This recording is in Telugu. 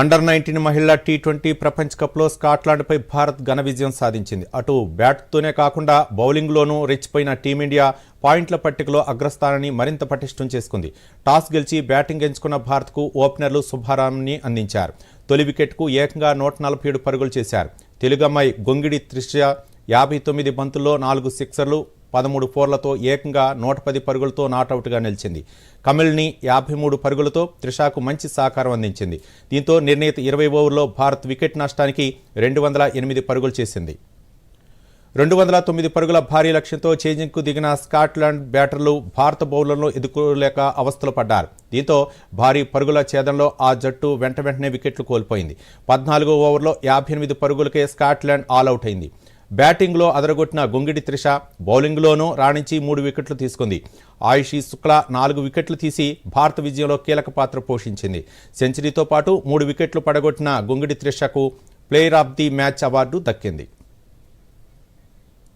అండర్ నైన్టీన్ మహిళా టీ ట్వంటీ ప్రపంచ కప్లో స్కాట్లాండ్పై భారత్ ఘన విజయం సాధించింది. అటు బ్యాట్తోనే కాకుండా బౌలింగ్లోనూ రెచ్చిపోయిన టీమిండియా పాయింట్ల పట్టికలో అగ్రస్థానాన్ని మరింత పటిష్టం చేసుకుంది. టాస్ గెలిచి బ్యాటింగ్ ఎంచుకున్న భారత్కు ఓపెనర్లు శుభారాంని అందించారు. తొలి వికెట్కు ఏకంగా నూట నలభై ఏడు పరుగులు చేశారు. తెలుగమ్మాయి గొంగిడి త్రిష యాభై తొమ్మిది బంతుల్లో నాలుగు సిక్సర్లు పదమూడు ఫోర్లతో ఏకంగా నూట పది పరుగులతో నాటౌట్గా నిలిచింది. కమిల్ని యాభై మూడు పరుగులతో త్రిషాకు మంచి సహకారం అందించింది. దీంతో నిర్ణీత ఇరవై ఓవర్లో భారత్ వికెట్ నష్టానికి రెండు వందల ఎనిమిది పరుగులు చేసింది. రెండు వందల తొమ్మిది పరుగుల భారీ లక్ష్యంతో చేజింగ్కు దిగిన స్కాట్లాండ్ బ్యాటర్లు భారత బౌలర్లను ఎదుర్కోలేక అవస్థలు పడ్డారు. దీంతో భారీ పరుగుల ఛేదంలో ఆ జట్టు వెంట వెంటనే వికెట్లు కోల్పోయింది. పద్నాలుగో ఓవర్లో యాభై ఎనిమిది పరుగులకే స్కాట్లాండ్ ఆల్అవుట్ అయింది. బ్యాటింగ్లో అదరగొట్టిన గొంగిడి త్రిష బౌలింగ్లోనూ రాణించి మూడు వికెట్లు తీసుకుంది. ఆయుషి శుక్లా నాలుగు వికెట్లు తీసి భారత విజయంలో కీలక పాత్ర పోషించింది. సెంచరీతో పాటు మూడు వికెట్లు పడగొట్టిన Gongadi త్రిషకు player of the match award దక్కింది.